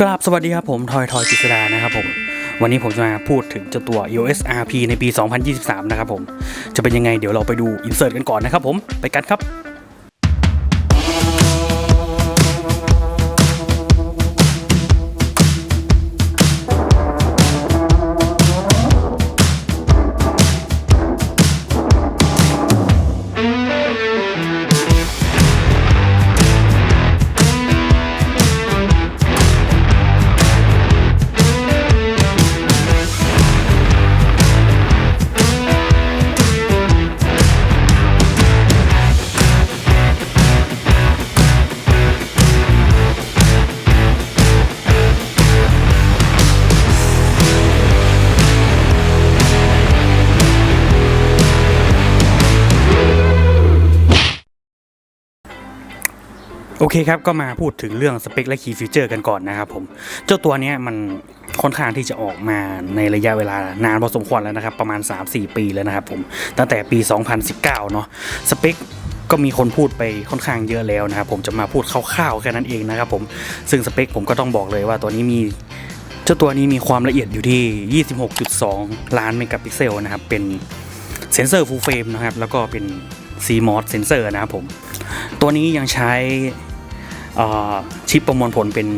กราบสวัสดีครับผมทอยทอยกิษดานะครับผมวันนี้ผมจะมาพูดถึงเจ้าตัว EOS RP ในปี 2023 นะครับผม จะเป็นยังไงเดี๋ยวเราไปดูอินเสิร์ตกันก่อนนะครับผม ไปกันครับ โอเคครับก็มาพูดถึงเรื่องสเปคและคีย์ฟิวเจอร์กันก่อนนะครับผม เจ้าตัวนี้มันค่อนข้างที่จะออกมาในระยะเวลานานพอสมควรแล้วนะครับ ประมาณ 3-4 ปีแล้วนะครับผม ตั้งแต่ปี 2019 เนาะสเปคก็มีคนพูดไปค่อนข้างเยอะแล้วนะครับผมจะมาพูดคร่าวๆแค่นั้นเองนะครับผมซึ่งสเปคผมก็ต้องบอกเลยว่าตัวนี้มีเจ้าตัวนี้มีความละเอียดอยู่ที่ 26.2 ล้านเมกะพิกเซลนะครับเป็นเซนเซอร์ฟูลเฟรมนะครับแล้วก็เป็น CMOS เซนเซอร์นะครับผม ตัวนี้ยังใช้ ชิปประมวลผลเป็น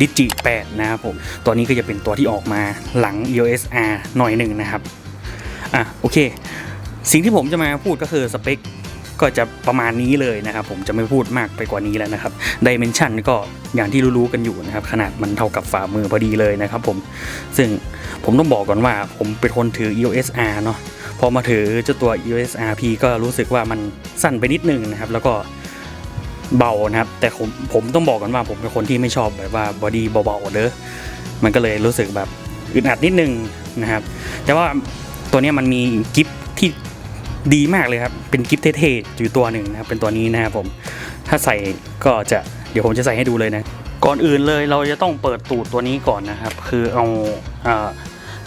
ดิจิ 8 นะครับผม ตัวนี้ก็จะเป็นตัวที่ออกมาหลัง EOS R หน่อยหนึ่งนะครับ อะโอเค สิ่งที่ผมจะมาพูดก็คือสเปคก็จะประมาณนี้เลยนะครับ ผมจะไม่พูดมากไปกว่านี้แล้วนะครับดิเมนชันก็อย่างที่รู้ๆกันอยู่นะครับ ขนาดมันเท่ากับฝ่ามือพอดีเลยนะครับผมซึ่งผมต้องบอกก่อนว่าผมเป็นคนถือ EOS R เนาะพอมาถือเจ้าตัว EOS RP ก็รู้สึกว่ามันสั้นไปนิดนึงนะครับ แล้วก็ เบานะครับ แต่ผมผมต้องบอกกันว่าผมเป็นคนที่ไม่ชอบแบบว่าบอดี้เบาๆเด้อมันก็เลยรู้สึกแบบอึดอัดนิดนึงนะครับ แต่ว่าตัวนี้มันมีกิฟที่ดีมากเลยครับ เป็นกิฟเท่ๆอยู่ตัวหนึ่งนะครับเป็นตัวนี้นะครับผมถ้าใส่ก็จะเดี๋ยวผมจะใส่ให้ดูเลยนะ ก่อนอื่นเลยเราจะต้องเปิดตูดตัวนี้ก่อนนะครับ คือเอาเอ่อ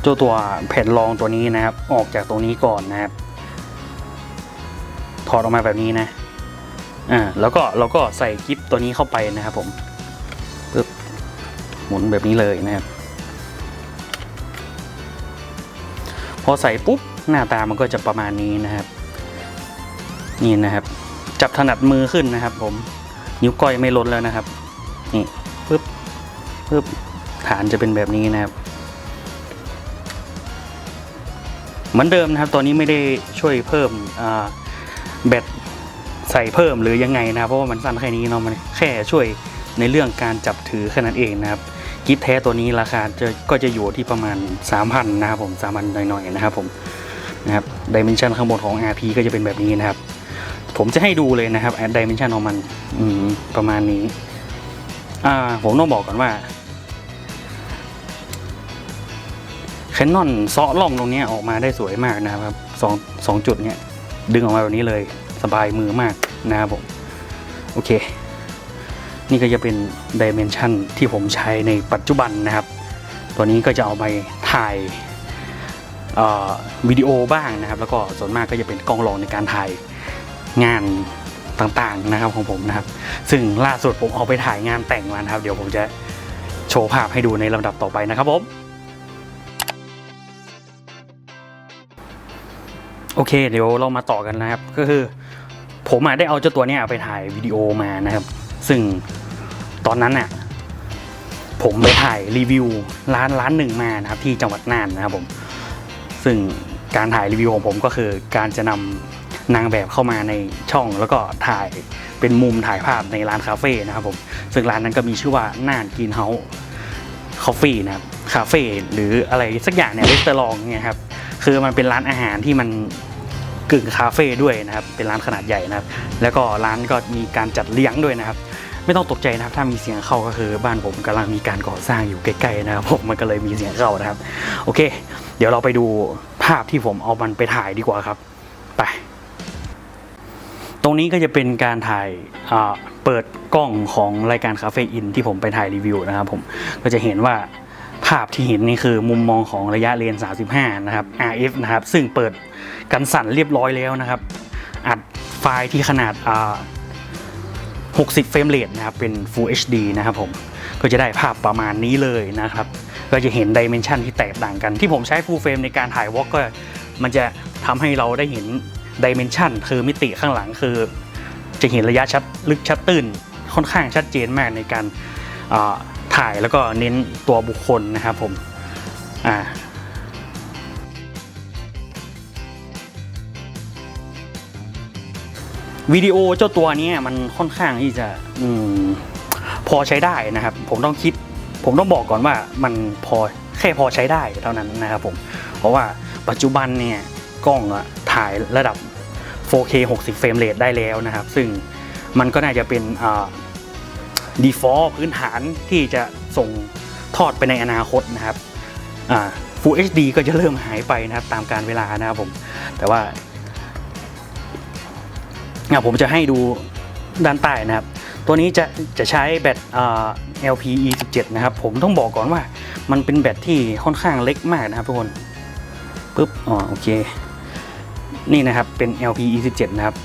เจ้าตัวแผ่นรองตัวนี้นะครับ ออกจากตรงนี้ก่อนนะครับ ถอดออกมาแบบนี้นะ อ่าแล้วก็เราก็ใส่กิฟตัวนี้เข้าไปนะครับผมปึ๊บหมุนแบบนี้เลยนะครับ พอใส่ปุ๊บหน้าตามันก็จะประมาณนี้นะครับ นี่นะครับ จับถนัดมือขึ้นนะครับ ผมนิ้วก้อยไม่ล้นแล้วนะครับ นี่ปึ๊บปึ๊บฐานจะเป็นแบบนี้นะครับ เหมือนเดิมนะครับตัวนี้ไม่ได้ช่วยเพิ่มอ่าแบต ใส่เพิ่มหรือยังไงนะครับเพราะว่ามันสั้นแค่นี้เนาะมันแค่ช่วยในเรื่องการจับถือแค่นั้นเองนะครับกิฟแท้ตัวนี้ราคาจะก็จะอยู่ที่ประมาณ 3,000นะครับผม3,000หน่อยๆนะครับผมนะครับดิเมนชันข้างบนของ RP ก็จะเป็นแบบนี้นะครับ ผมจะให้ดูเลยนะครับดิเมนชันของมันอืมประมาณนี้อ่าผมต้องบอกก่อนว่าแคนนอนเซาะล่องตรงนี้ออกมาได้สวยมากนะครับสองสองจุดเนี้ยดึงออกมาแบบนี้เลย สบายมือมากนะครับผมโอเค นี่ก็จะเป็นดิเมนชันที่ผมใช้ในปัจจุบันนะครับ ตัวนี้ก็จะเอาไปถ่ายวิดีโอบ้างนะครับ แล้วก็ส่วนมากก็จะเป็นกล้องรองในการถ่ายงานต่างๆนะครับของผมนะครับ ซึ่งล่าสุดผมเอาไปถ่ายงานแต่งมานะครับ เดี๋ยวผมจะโชว์ภาพให้ดูในลำดับต่อไปนะครับผม โอเค เดี๋ยวเรามาต่อกันนะครับ ก็คือ ผมได้เอาเจ้าตัวนี้ไปถ่ายวิดีโอมานะครับ ซึ่งตอนนั้นน่ะผมไปถ่ายรีวิวร้านร้านหนึ่งมานะครับ ที่จังหวัดน่านนะครับผม ซึ่งการถ่ายรีวิวของผมก็คือการจะนำนางแบบเข้ามาในช่องแล้วก็ถ่ายเป็นมุมถ่ายภาพในร้านคาเฟ่นะครับผม ซึ่งร้านนั้นก็มีชื่อว่าน่านกินเฮาส์คอฟฟี่นะครับคาเฟ่หรืออะไรสักอย่างเนี่ยรีสตอรองเนี่ยครับ คือมันเป็นร้านอาหารที่มัน กึ่งคาเฟ่ด้วยนะครับเป็นร้านขนาดใหญ่นะครับ แล้วก็ร้านก็มีการจัดเลี้ยงด้วยนะครับ ไม่ต้องตกใจนะครับถ้ามีเสียงเข้าก็คือบ้านผมกำลังมีการก่อสร้างอยู่ใกล้ๆนะครับผมมันก็เลยมีเสียงเข้านะครับ โอเค เดี๋ยวเราไปดูภาพที่ผมเอามันไปถ่ายดีกว่าครับ ไป ตรงนี้ก็จะเป็นการถ่ายเปิดกล้องของรายการคาเฟ่อินที่ผมไปถ่ายรีวิวนะครับผมก็จะเห็นว่าภาพที่เห็นนี่คือมุมมองของระยะเลน 35 นะครับ RF นะครับ ซึ่งเปิด กันสั่นเรียบร้อยแล้วนะครับ อัดไฟล์ที่ขนาด 60 เฟรมเรทนะครับ เป็น Full HD นะครับผม ก็จะได้ภาพประมาณนี้เลยนะครับ ก็จะเห็นดิเมนชันที่แตกต่างกัน ที่ผมใช้ Full Frame ในการถ่ายวอล์กก็ มันจะทำให้เราได้เห็นดิเมนชันคือมิติข้างหลังคือ จะเห็นระยะชัดลึกชัดตื้นค่อนข้างชัดเจนมากในการถ่ายแล้วก็เน้นตัวบุคคลนะครับผมอ่า วิดีโอเจ้าตัวนี้มันค่อนข้างที่จะอพอใช้ได้นะครับ ผมต้องคิด ผมต้องบอกก่อนว่ามันพอแค่พอใช้ได้เท่านั้นนะครับผมเพราะว่าปัจจุบันเนี่ยกล้องอะถ่ายระดับ 4K 60 เฟรมเรทได้แล้วนะครับ ซึ่งมันก็น่าจะเป็นอ่า default พื้นฐานที่จะส่งทอดไปในอนาคตนะครับ Full HD ก็จะเริ่มหายไปนะครับตามการเวลานะครับผม แต่ว่า อะผมจะให้ดูด้านใต้นะครับ ตัวนี้จะจะใช้แบต LPE 17 นะครับ ผมต้องบอกก่อนว่า มันเป็นแบตที่ค่อนข้างเล็กมากนะครับทุกคนปุ๊บอ๋อโอเค นี่นะครับเป็น LPE 17 นะครับ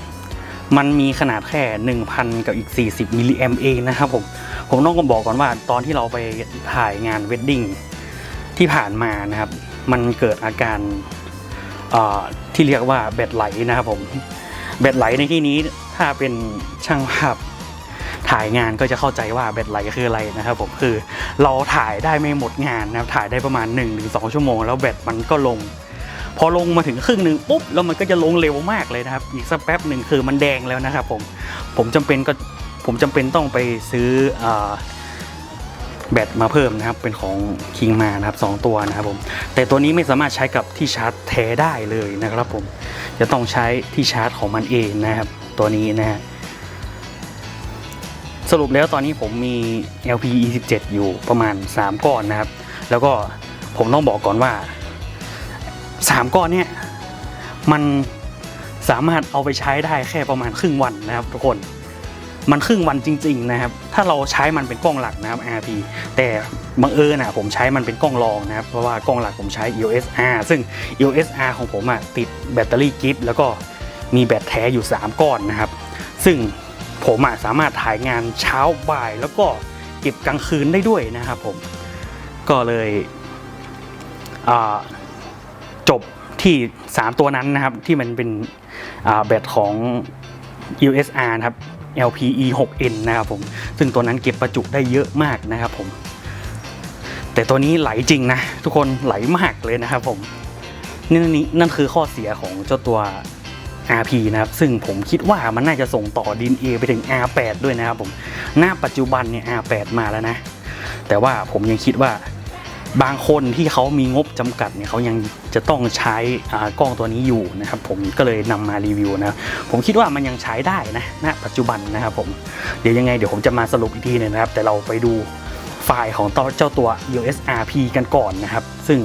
มันมีขนาดแค่ 1,000 กับอีก 40มิลลิแอมเองนะครับผม ผมต้องบอกก่อนว่า ตอนที่เราไปถ่ายงานเวดดิ้งที่ผ่านมานะครับ มันเกิดอาการที่เรียกว่าแบตไหลนะครับผม แบตไหลในที่นี้ถ้าเป็นช่างภาพถ่ายงานก็จะเข้าใจว่าแบตไหลคืออะไรนะครับผมคือเราถ่ายได้ไม่หมดงานนะครับถ่ายได้ประมาณ 1-2 ชั่วโมง แล้วแบตมันก็ลง พอลงมาถึงครึ่งหนึ่งปุ๊บแล้วมันก็จะลงเร็วมากเลยนะครับ อีกสักแป๊บหนึ่งคือมันแดงแล้วนะครับผมผมจำเป็นก็ผมจำเป็นต้องไปซื้ออแบตมาเพิ่มนะครับเป็นของคิงมานะครับสองตัวนะครับผมแต่ตัวนี้ไม่สามารถใช้กับที่ชาร์จแท้ได้เลยนะครับผม จะต้องใช้ที่ชาร์จของมันเองนะครับ ตัวนี้นะฮะสรุปแล้วตอนนี้ผมมี LPE 17 อยู่ประมาณ 3 ก้อนนะครับ แล้วก็ผมต้องบอกก่อนว่า 3 ก้อนเนี้ยมันสามารถเอาไปใช้ได้แค่ประมาณครึ่งวันนะครับทุกคน มันครึ่งวันจริง ๆ นะครับ ถ้าเราใช้มันเป็นกล้องหลักนะครับ RP แต่บังเอิญนะผมใช้มันเป็นกล้องรองนะครับ เพราะว่ากล้องหลักผมใช้ EOS R ซึ่ง EOS R ของผมอะติดแบตเตอรี่กิฟต์แล้วก็มีแบตแท้อยู่ 3 ก้อนนะครับ ซึ่งผมอะสามารถถ่ายงานเช้าบ่าย แล้วก็เก็บกลางคืนได้ด้วยนะครับผมก็เลยจบที่ 3 ตัวนั้นนะครับ ที่มันเป็นแบตของ USR นะครับ LPE 6N นะครับผม ซึ่งตัวนั้นเก็บประจุได้เยอะมากนะครับผม แต่ตัวนี้ไหลจริงนะ ทุกคนไหลมากเลยนะครับผมนี่นนี่นั่นคือข้อเสียของเจ้าตัว RP นะครับ ซึ่งผมคิดว่ามันน่าจะส่งต่อ DNA ไปถึง R8 ด้วยนะครับผม หน้าปัจจุบันเนี่ย R8 มาแล้วนะ แต่ว่าผมยังคิดว่า บางคนที่เขามีงบจำกัดเนี่ยเขายังจะต้องใช้กล้องตัวนี้อยู่นะครับผมก็เลยนำมารีวิวนะผมคิดว่ามันยังใช้ได้นะณปัจจุบันนะครับผมเดี๋ยวยังไงเดี๋ยวผมจะมาสรุปอีกทีนึงนะครับ แต่เราไปดูไฟล์ของเจ้าตัว USRP กันก่อนนะครับ ซึ่ง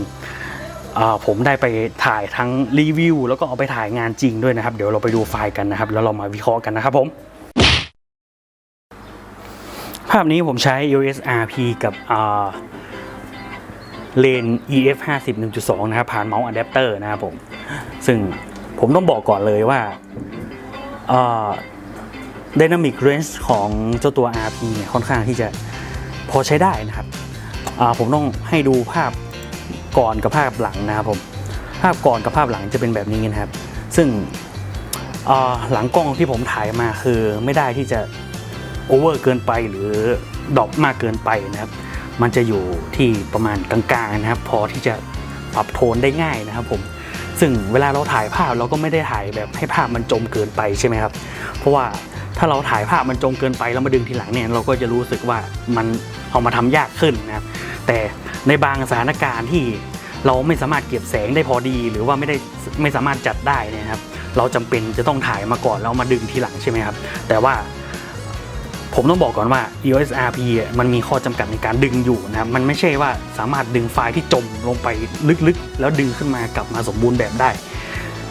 ผมได้ไปถ่ายทั้งรีวิวแล้วก็เอาไปถ่ายงานจริงด้วยนะครับ เดี๋ยวเราไปดูไฟล์กันนะครับ แล้วเรามาวิเคราะห์กันนะครับผมภาพนี้ผมใช้ USRP กับ เลน EF 50 1.2 นะครับ ผ่านเมาส์อะแดปเตอร์นะครับผม ซึ่งผมต้องบอกก่อนเลยว่าอ่า Dynamic Range ของเจ้าตัว RP เนี่ยค่อนข้างที่จะพอใช้ได้นะครับ ผมต้องให้ดูภาพก่อนกับภาพหลังนะครับผม ภาพก่อนกับภาพหลังจะเป็นแบบนี้นะครับ ซึ่งหลังกล้องที่ผมถ่ายมาคือไม่ได้ที่จะโอเวอร์เกินไปหรือดรอปมากเกินไปนะครับ มันจะอยู่ที่ประมาณกลางๆนะครับ พอที่จะปรับโทนได้ง่ายนะครับผมซึ่งเวลาเราถ่ายภาพเราก็ไม่ได้ถ่ายแบบให้ภาพมันจมเกินไปใช่ไหมครับ เพราะว่าถ้าเราถ่ายภาพมันจมเกินไปแล้วมาดึงทีหลังเนี่ยเราก็จะรู้สึกว่ามันเอามาทำยากขึ้นนะครับ แต่ในบางสถานการณ์ที่เราไม่สามารถเก็บแสงได้พอดี หรือว่าไม่ได้ไม่สามารถจัดได้นะครับ เราจำเป็นจะต้องถ่ายมาก่อนแล้วมาดึงทีหลังใช่ไหมครับ แต่ว่า ผมต้องบอกก่อนว่า EOS RP อะมันมีข้อจำกัดในการดึงอยู่นะครับ มันไม่ใช่ว่าสามารถดึงไฟล์ที่จมลงไปลึกๆ แล้วดึงขึ้นมากลับมาสมบูรณ์แบบได้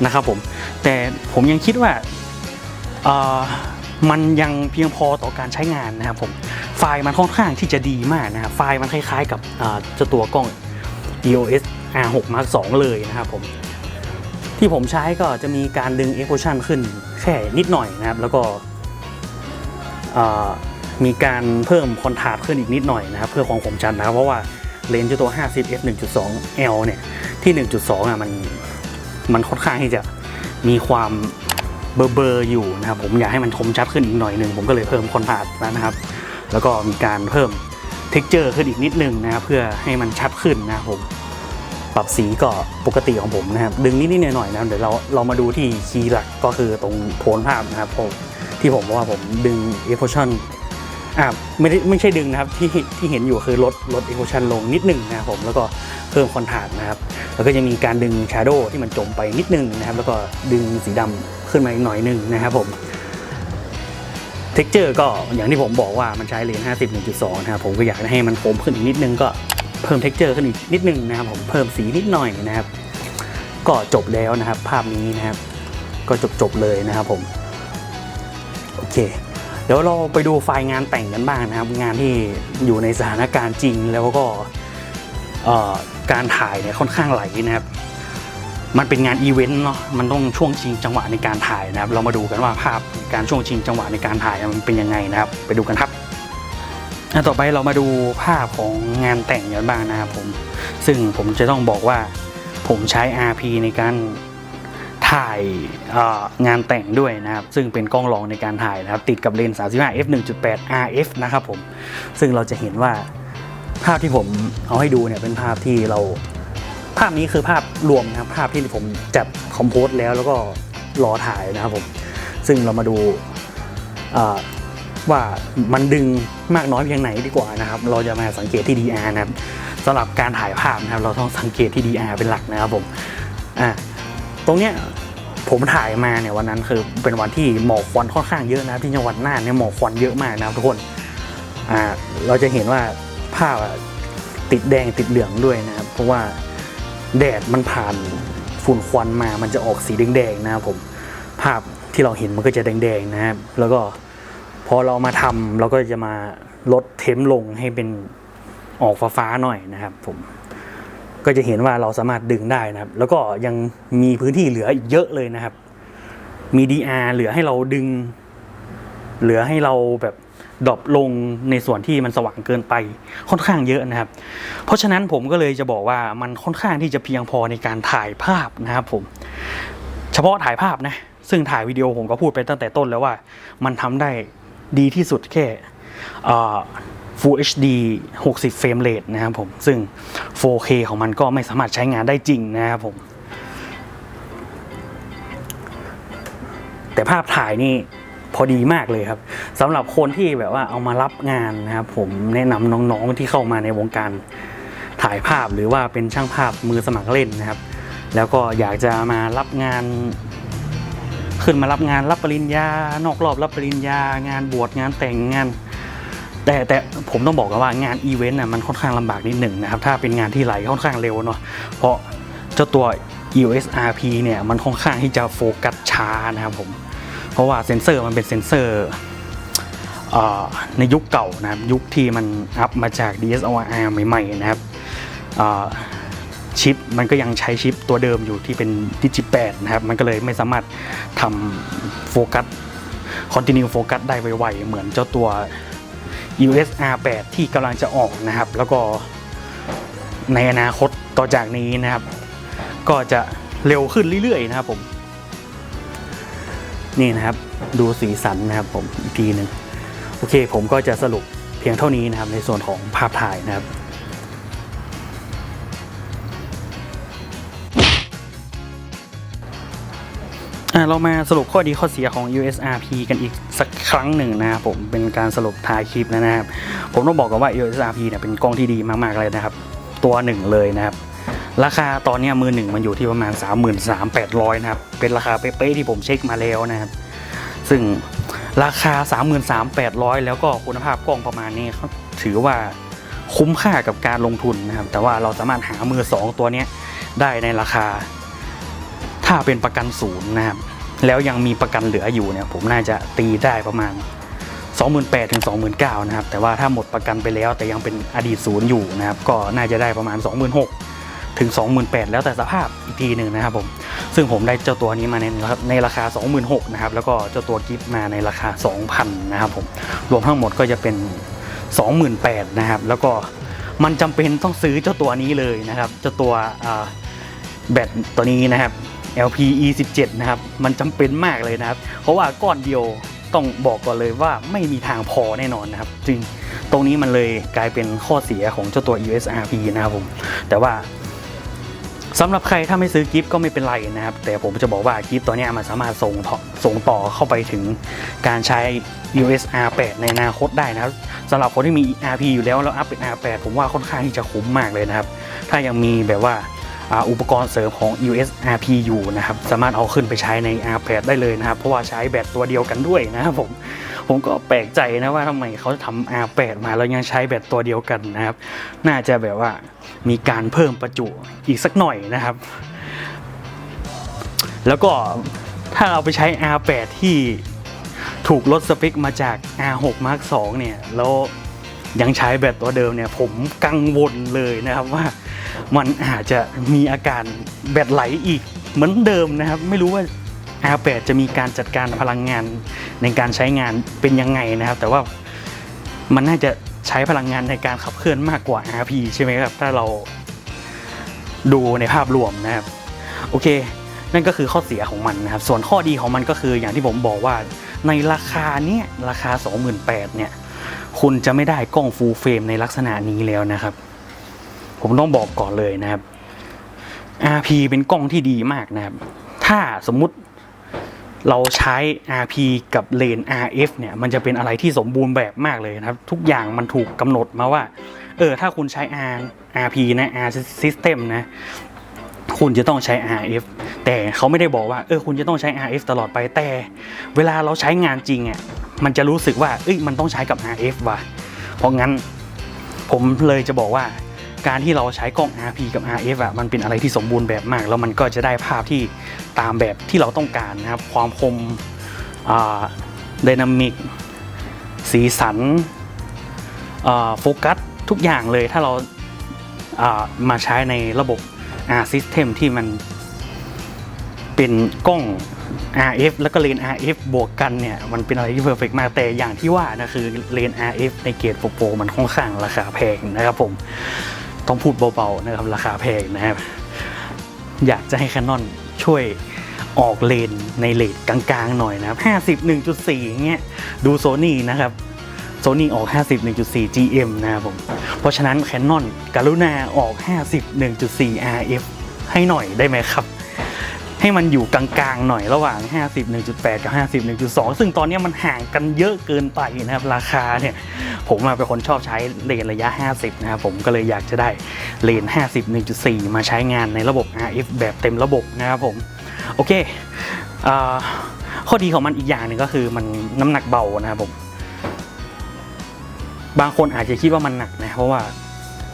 นะครับผม แต่ผมยังคิดว่ามันยังเพียงพอต่อการใช้งานนะครับผม ไฟล์มันค่อนข้างที่จะดีมากนะครับ ไฟล์มันคล้ายๆกับเจ้าตัวกล้อง EOS R6 Mark II เลยนะครับผม ที่ผมใช้ก็จะมีการดึง exposure ขึ้นแค่นิดหน่อยนะครับ แล้วก็ มีการเพิ่มคอนทราสต์ขึ้นอีกนิดหน่อยนะครับเพื่อความคมชัดนะครับเพราะว่าเลนส์เจ้าตัว50 f 1.2 l เนี่ยที่ 1.2อะมันมันค่อนข้างที่จะมีความเบอร์เบอร์อยู่นะครับผมอยากให้มันคมชัดขึ้นอีกหน่อยหนึ่งผมก็เลยเพิ่มคอนทราสต์นะครับ แล้วก็มีการเพิ่มเท็กเจอร์ขึ้นอีกนิดนึงนะครับเพื่อให้มันชัดขึ้นนะครับผม ปรับสีก็ปกติของผมนะครับ ดึงนิดๆหน่อยๆนะเดี๋ยวเราเรามาดูที่คีย์หลักก็คือตรงโทนภาพนะครับผมที่ผมว่าผมดึง e x p o s i o n อ่าไม่ได้ไม่ใช่ดึงนะครับที่ที่เห็นอยู่คือลดลด e x p o s i o n ลงนิดหนึ่งนะครับผมแล้วก็เพิ่มคอนทราสต์นะครับแล้วก็จะมีการดึง Shadow ที่มันจมไปนิดนึงนะครับ แล้วก็ดึงสีดำขึ้นมาอีกหน่อยหนึงนะครับผมเท็กเจอร์ก็อย่างที่ผมบอกว่ามันใช้เลนส์50 1.2 นะครับผมก็อยากให้มันโคมขึ้นอีกนิดนึงก็ เพิ่มเท็กเจอร์ขึ้นอีกนิดนึงนะครับผมเพิ่มสีนิดหน่อยนะครับ ก็จบแล้วนะครับ ภาพนี้นะครับ ก็จบจบๆเลยนะครับผมโอเคเดี๋ยวเราไปดูไฟล์งานแต่งกันบ้างนะครับ งานที่อยู่ในสถานการณ์จริงแล้วก็การถ่ายเนี่ยค่อนข้างไหลนะครับ มันเป็นงานอีเวนต์เนาะมันต้องช่วงชิงจังหวะในการถ่ายนะครับ เรามาดูกันว่าภาพการช่วงชิงจังหวะในการถ่ายมันเป็นยังไงนะครับ ไปดูกันครับ อะต่อไปเรามาดูภาพของงานแต่งกันบ้างนะครับผม ซึ่งผมจะต้องบอกว่าผมใช้ RP ในการถ่ายงานแต่งด้วยนะครับ ซึ่งเป็นกล้องรองในการถ่ายนะครับ ติดกับเลนส์35 f 1.8 RF นะครับผม ซึ่งเราจะเห็นว่าภาพที่ผมเอาให้ดูเนี่ยเป็นภาพที่เรา ภาพนี้คือภาพรวมนะครับ ภาพที่ผมจัดคอมโพสแล้วแล้วก็รอถ่ายนะครับผม ซึ่งเรามาดู ว่ามันดึงมากน้อยเพียงไหนดีกว่านะครับ เราจะมาสังเกตที่ DR นะครับสำหรับการถ่ายภาพนะครับ เราต้องสังเกตที่ DR เป็นหลักนะครับผมอ่าตรงเนี้ยผมถ่ายมาเนี่ยวันนั้นคือเป็นวันที่หมอกควันค่อนข้างเยอะนะครับที่จังหวัดน่านเนี่ยหมอกควันเยอะมากนะครับทุกคนอ่าเราจะเห็นว่าภาพติดแดงติดเหลืองด้วยนะครับ เพราะว่าแดดมันผ่านฝุ่นควันมามันจะออกสีแดงๆนะครับผมภาพที่เราเห็นมันก็จะแดงๆนะครับ แล้วก็ พอเรามาทำเราก็จะมาลดเทมป์ลงให้เป็นออกฟ้าๆหน่อยนะครับ ผม ก็จะเห็นว่าเราสามารถดึงได้นะครับ แล้วก็ยังมีพื้นที่เหลืออีกเยอะเลยนะครับ มี DR เหลือให้เราดึง เหลือให้เราแบบดรอปลงในส่วนที่มันสว่างเกินไปค่อนข้างเยอะนะครับ เพราะฉะนั้นผมก็เลยจะบอกว่ามันค่อนข้างที่จะเพียงพอในการถ่ายภาพนะครับผม เฉพาะถ่ายภาพนะ ซึ่งถ่ายวิดีโอผมก็พูดไปตั้งแต่ต้นแล้วว่า มันทำได้ ดีที่สุดแค่ Full HD 60 เฟรมเรทนะครับผม ซึ่ง 4K ของมันก็ไม่สามารถใช้งานได้จริงนะครับผม แต่ภาพถ่ายนี่พอดีมากเลยครับสำหรับคนที่แบบว่าเอามารับงานนะครับผมแนะนำน้องๆที่เข้ามาในวงการถ่ายภาพหรือว่าเป็นช่างภาพมือสมัครเล่นนะครับ แล้วก็อยากจะมารับงาน ขึ้นมารับงานรับปริญญานอกรอบรับปริญญางานบวชงานแต่งงาน แต่แต่ผมต้องบอกกันว่างานอีเวนต์น่ะมันค่อนข้างลำบากนิดหนึ่งนะครับถ้าเป็นงานที่ไหลค่อนข้างเร็วเนาะเพราะเจ้าตัว EOS RP เนี่ยมันค่อนข้างที่จะโฟกัสช้านะครับผมเพราะว่าเซ็นเซอร์มันเป็นเซ็นเซอร์อในยุคเก่านะครับยุคที่มันอัพมาจาก DSLR ใหม่ๆนะครับอ่อ ชิปมันก็ยังใช้ชิปตัวเดิมอยู่ที่เป็นดิจิแปดนะครับ มันก็เลยไม่สามารถทำโฟกัสคอนติเนียโฟกัสได้ไวๆ เหมือนเจ้าตัว EOS R8 ที่กำลังจะออกนะครับ แล้วก็ในอนาคตต่อจากนี้นะครับ ก็จะเร็วขึ้นเรื่อยๆนะครับผม นี่นะครับดูสีสันนะครับผมอีกทีหนึ่งโอเคผมก็จะสรุปเพียงเท่านี้นะครับในส่วนของภาพถ่ายนะครับ อะเรามาสรุปข้อดีข้อเสียของ USRP กันอีกสักครั้งหนึ่งนะครับผมเป็นการสรุปท้ายคลิปนะครับ ผมต้องบอกกันว่า USRP เนี่ยเป็นกล้องที่ดีมากๆเลยนะครับ ตัวหนึ่งเลยนะครับ ราคาตอนนี้มือหนึ่งมันอยู่ที่ประมาณ 33,800นะครับ เป็นราคาเป๊ะๆที่ผมเช็คมาแล้วนะครับ ซึ่งราคา 33,800 แล้วก็คุณภาพกล้องประมาณนี้ถือว่าคุ้มค่ากับการลงทุนนะครับ แต่ว่าเราสามารถหามือสองตัวนี้ได้ในราคา ถ้าเป็นประกันศูนย์นะครับ แล้วยังมีประกันเหลืออยู่เนี่ย ผมน่าจะตีได้ประมาณ 28,000ถึง29,000นะครับ แต่ว่าถ้าหมดประกันไปแล้วแต่ยังเป็นอดีตศูนย์อยู่นะครับ ก็น่าจะได้ประมาณ 26,000ถึง28,000แล้วแต่สภาพอีกทีหนึ่งนะครับผม ซึ่งผมได้เจ้าตัวนี้มาในในราคา 26,000นะครับ แล้วก็เจ้าตัวกิฟต์มาในราคา 2,000นะครับผม รวมทั้งหมดก็จะเป็น 28,000นะครับ แล้วก็มันจำเป็นต้องซื้อเจ้าตัวนี้เลยนะครับ เจ้าตัวแบตตัวนี้นะครับ LPE 17 นะครับ มันจำเป็นมากเลยนะครับ เพราะว่าก้อนเดียวต้องบอกก่อนเลยว่าไม่มีทางพอแน่นอนนะครับจริงตรงนี้มันเลยกลายเป็นข้อเสียของเจ้าตัว USRP นะครับผมแต่ว่าสำหรับใครถ้าไม่ซื้อกิฟต์ก็ไม่เป็นไรนะครับ แต่ผมจะบอกว่ากิฟต์ตัวนี้มันสามารถส่งส่งต่อเข้าไปถึงการใช้ USR8 ในอนาคตได้นะครับสำหรับคนที่มี RP อยู่แล้วแล้วอัพเป็น R8 ผมว่าค่อนข้างที่จะคุ้มมากเลยนะครับ ถ้ายังมีแบบว่า อุปกรณ์เสริมของ USRP อยู่นะครับสามารถเอาขึ้นไปใช้ใน R8 ได้เลยนะครับ เพราะว่าใช้แบตตัวเดียวกันด้วยนะครับผมผมก็แปลกใจนะว่าทำไมเขาทำ R8 มาแล้วยังใช้แบตตัวเดียวกันนะครับ น่าจะแบบว่ามีการเพิ่มประจุอีกสักหน่อยนะครับ แล้วก็ถ้าเราไปใช้ R8 ที่ถูกลดสเปคมาจาก R6 Mark II เนี่ยแล้วยังใช้แบตตัวเดิมเนี่ยผมกังวลเลยนะครับว่า มันอาจจะมีอาการแบตไหลอีกเหมือนเดิมนะครับ ไม่รู้ว่า R8 จะมีการจัดการพลังงานในการใช้งานเป็นยังไงนะครับ แต่ว่ามันน่าจะใช้พลังงานในการขับเคลื่อนมากกว่า RP ใช่ไหมครับ ถ้าเราดูในภาพรวมนะครับ โอเค นั่นก็คือข้อเสียของมันนะครับ ส่วนข้อดีของมันก็คืออย่างที่ผมบอกว่าในราคาเนี้ยราคา 28,000เนี่ยคุณจะไม่ได้กล้องฟูลเฟรมในลักษณะนี้แล้วนะครับ ผมต้องบอกก่อนเลยนะครับ RP เป็นกล้องที่ดีมากนะครับ ถ้าสมมุติเราใช้ RP กับเลน RF เนี่ย มันจะเป็นอะไรที่สมบูรณ์แบบมากเลยนะครับ ทุกอย่างมันถูกกำหนดมาว่า เออ ถ้าคุณใช้ R RP นะ R system นะ คุณจะต้องใช้ RF แต่เขาไม่ได้บอกว่า เออ คุณจะต้องใช้ RF ตลอดไป แต่ เวลาเราใช้งานจริงอะ มันจะรู้สึกว่า เอ้ย มันต้องใช้กับ RF ว่ะ เพราะงั้นผมเลยจะบอกว่า การที่เราใช้กล้อง RP กับ RF อะมันเป็นอะไรที่สมบูรณ์แบบมาก แล้วมันก็จะได้ภาพที่ตามแบบที่เราต้องการนะครับ ความคมไดนามิกสีสันโฟกัสทุกอย่างเลยถ้าเรามาใช้ในระบบ R system ที่มันเป็นกล้อง RF แล้วก็เลน RF บวกกันเนี่ย มันเป็นอะไรที่เพอร์เฟกมากแต่อย่างที่ว่านะคือเลน RF ในเกรดโปรโปรมันค่อนข้างราคาแพงนะครับผม ต้องพูดเบาๆนะครับราคาแพงนะครับ อยากจะให้ Canon ช่วยออกเลนในเลนกลางๆหน่อยนะครับ 50 1.4อย่างเงี้ยดูโซนี่นะครับโซนี่ออก 50 1.4 GM นะครับผม เพราะฉะนั้น Canon กรุณาออก 50 1.4 RF ให้หน่อยได้ไหมครับ ให้มันอยู่กลางๆหน่อยระหว่าง 50 1.8 กับ 50 1.2 ซึ่งตอนนี้มันห่างกันเยอะเกินไปนะครับราคาเนี่ยผมเป็นคนชอบใช้เลนระยะ 50 นะครับผมก็เลยอยากจะได้เลน 50 1.4 มาใช้งานในระบบ RF แบบเต็มระบบนะครับผมโอเคอข้อดีของมันอีกอย่างหนึ่งก็คือมันน้ำหนักเบานะครับผม บางคนอาจจะคิดว่ามันหนักนะเพราะว่า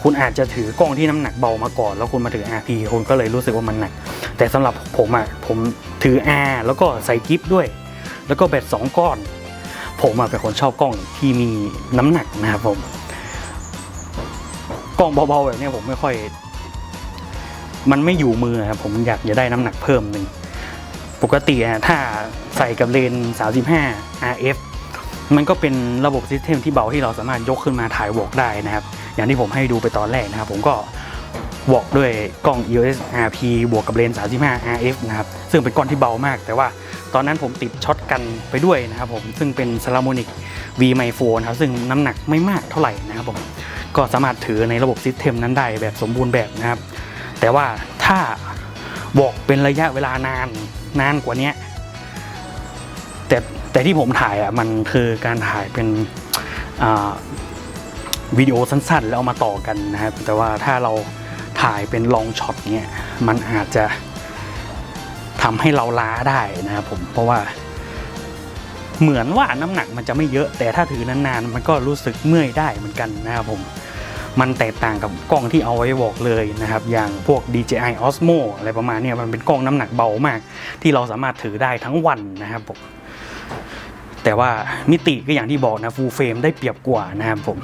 คุณอาจจะถือกล้องที่น้ำหนักเบามาก่อน แล้วคุณมาถือ RP คุณก็เลยรู้สึกว่ามันหนัก แต่สำหรับผมอะผมถือ R แล้วก็ใส่กิฟต์ด้วย แล้วก็แบตสองก้อน ผมอะเป็นคนชอบกล้องที่มีน้ำหนักนะครับผมกล้องเบาๆแบบนี้ผมไม่ค่อย มันไม่อยู่มือครับผมอยากจะได้น้ำหนักเพิ่มหนึ่งปกติอะถ้าใส่กับเลน 35 RF มันก็เป็นระบบซิสเต็มที่เบาที่เราสามารถยกขึ้นมาถ่ายวอกได้นะครับ อย่างที่ผมให้ดูไปตอนแรกนะครับ ผมก็วอกด้วยกล้อง EOS RP บวกกับเลนส์35 RF นะครับ ซึ่งเป็นกล้อนที่เบามาก แต่ว่าตอนนั้นผมติดช็อตกันไปด้วยนะครับผม ซึ่งเป็น s a l a m o n i c V m i 4นะครับ ซึ่งน้ำหนักไม่มากเท่าไหร่นะครับผม ก็สามารถถือในระบบซิสเต็มนั้นได้แบบสมบูรณ์แบบนะครับ แต่ว่าถ้าบอกเป็นระยะเวลานานนานกว่านี้แต่แต่ที่ผมถ่ายอะมันคือการถ่ายเป็น วิดีโอสั้นๆ แล้วเอามาต่อกันนะครับ แต่ว่าถ้าเราถ่ายเป็นลองช็อตเนี้ยมันอาจจะทำให้เราล้าได้นะครับผมเพราะว่า เหมือนว่าน้ำหนักมันจะไม่เยอะ แต่ถ้าถือนานๆ มันก็รู้สึกเมื่อยได้เหมือนกันนะครับผมมันแตกต่างกับกล้องที่เอาไว้บอกเลยนะครับ อย่างพวก DJI Osmo อะไรประมาณนี้มันเป็นกล้องน้ำหนักเบามาก ที่เราสามารถถือได้ทั้งวันนะครับผมแต่ว่ามิติก็อย่างที่บอกนะฟูลเฟรมได้เปรียบกว่านะครับผม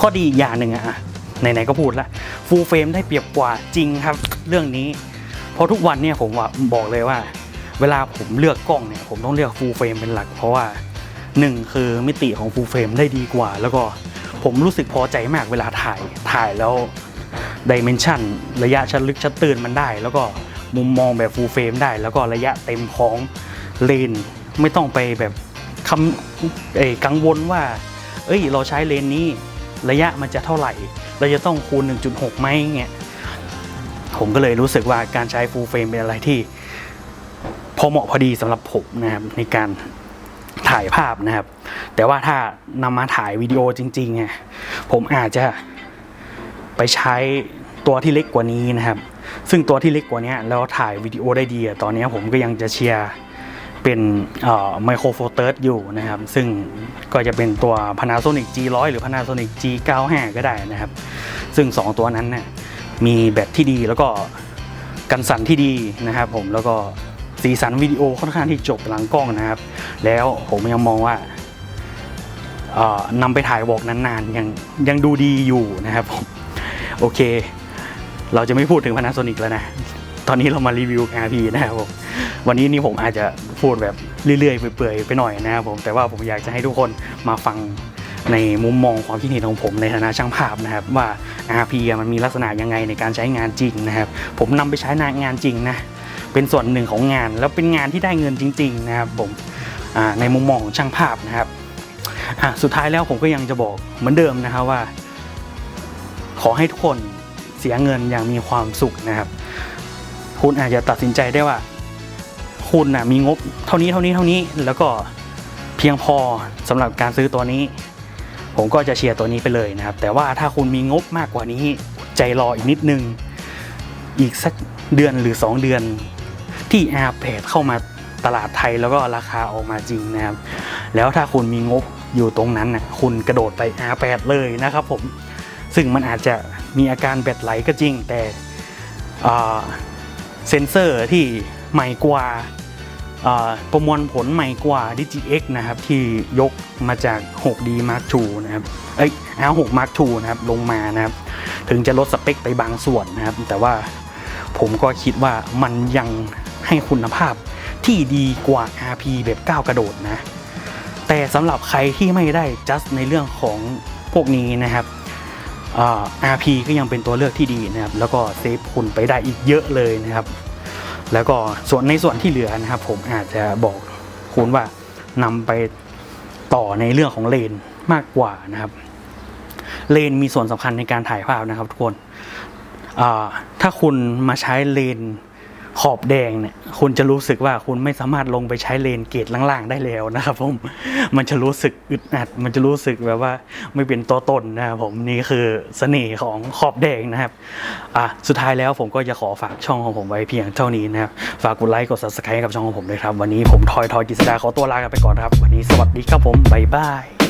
ข้อดีอีกอย่างหนึ่งอะไหนๆก็พูดละฟูลเฟรมได้เปรียบกว่าจริงครับ เรื่องนี้ เพราะทุกวันเนี่ยผมว่าบอกเลยว่า เวลาผมเลือกกล้องเนี่ยผมต้องเลือกฟูลเฟรมเป็นหลัก เพราะว่าหนึ่งคือมิติของฟูลเฟรมได้ดีกว่า แล้วก็ผมรู้สึกพอใจมากเวลาถ่ายถ่ายแล้วดิเมนชันระยะชัดลึกชัดตื่นมันได้ แล้วก็มุมมองแบบฟูลเฟรมได้ แล้วก็ระยะเต็มของเลนไม่ต้องไปแบบคำเอ่ยกังวลว่า เอ้ย เราใช้เลนนี้ ระยะมันจะเท่าไหร่ เราจะต้องคูณ 1.6 ไหมเงี้ยผมก็เลยรู้สึกว่าการใช้ฟูลเฟรมเป็นอะไรที่ พอเหมาะพอดีสำหรับผมนะครับในการถ่ายภาพนะครับ แต่ว่าถ้านำมาถ่ายวิดีโอจริงๆอะผมอาจจะไปใช้ตัวที่เล็กกว่านี้นะครับ ซึ่งตัวที่เล็กกว่านี้แล้วถ่ายวิดีโอได้ดีอะตอนนี้ผมก็ยังจะเชียร์ เป็นไมโครโฟเตอร์อยู่นะครับ ซึ่งก็จะเป็นตัว Panasonic G100 หรือ Panasonic G95 ก็ได้นะครับ ซึ่ง 2 ตัวนั้นเนี่ยมีแบตที่ดีแล้วก็กันสั่นที่ดีนะครับผมแล้วก็สีสันวิดีโอค่อนข้างที่จบหลังกล้องนะครับ แล้วผมยังมองว่านำไปถ่ายวอกนานๆ ยังยังดูดีอยู่นะครับผมโอเค เราจะไม่พูดถึง Panasonic แล้วนะ ตอนนี้เรามารีวิว RP นะครับผม วันนี้นี่ผมอาจจะพูดแบบเรื่อยๆเปื่อยๆไปหน่อยนะครับผมแต่ว่าผมอยากจะให้ทุกคนมาฟังในมุมมองความคิดเห็นของผมในฐานะช่างภาพนะครับว่า RP มันมีลักษณะยังไงในการใช้งานจริงนะครับ ผมนำไปใช้งานจริงนะเป็นส่วนหนึ่งของงานแล้วเป็นงานที่ได้เงินจริง ๆ นะครับผมในมุมมองของช่างภาพนะครับสุดท้ายแล้วผมก็ยังจะบอกเหมือนเดิมนะครับว่า ขอให้ทุกคนเสียเงินอย่างมีความสุขนะครับ คุณอาจจะตัดสินใจได้ว่า คุณนะมีงบเท่านี้เท่านี้เท่านี้แล้วก็เพียงพอสำหรับการซื้อตัวนี้ ผมก็จะเชียร์ตัวนี้ไปเลยนะครับ แต่ว่าถ้าคุณมีงบมากกว่านี้ ใจรออีกนิดนึง อีกสักเดือนหรือ 2 เดือน ที่ a i r p a d เข้ามาตลาดไทยแล้วก็ราคาออกมาจริงนะครับ แล้วถ้าคุณมีงบอยู่ตรงนั้นนะคุณกระโดดไป a i r p a d เลยนะครับผมซึ่งมันอาจจะมีอาการแบตไหลก็จริงแต่เซนเซอร์ที่ใหม่กว่า ประมวลผลใหม่กว่า DigiX นะครับ ที่ยกมาจาก 6D Mark II นะครับเอ้ย R6 Mark II นะครับ ลงมานะครับ ถึงจะลดสเปคไปบางส่วนนะครับ แต่ว่าผมก็คิดว่ามันยังให้คุณภาพที่ดีกว่า RP แบบก้าวกระโดดนะ แต่สำหรับใครที่ไม่ได้ just ในเรื่องของพวกนี้นะครับ RP ก็ยังเป็นตัวเลือกที่ดีนะครับ แล้วก็เซฟคุณไปได้อีกเยอะเลยนะครับ แล้วก็ส่วนในส่วนที่เหลือนะครับ ผมอาจจะบอกคุณว่านำไปต่อในเรื่องของเลนมากกว่านะครับ เลนมีส่วนสำคัญในการถ่ายภาพนะครับ ทุกคนถ้าคุณมาใช้เลน ขอบแดงเนี่ยคุณจะรู้สึกว่าคุณไม่สามารถลงไปใช้เลนเกรดล่างๆได้แล้วนะครับผมมันจะรู้สึกอึดอัด มันจะรู้สึกแบบว่าไม่เป็นตัวตนนะครับผมนี่คือเสน่ห์ของขอบแดงนะครับอะสุดท้ายแล้วผมก็จะขอฝากช่องของผมไว้เพียงเท่านี้นะครับฝากกดไลค์กด subscribe ให้กับช่องของผมด้วยครับ วันนี้ผมทอยทอยกิษดาขอตัวลากันไปก่อนครับ วันนี้สวัสดีครับผมบ๊ายบาย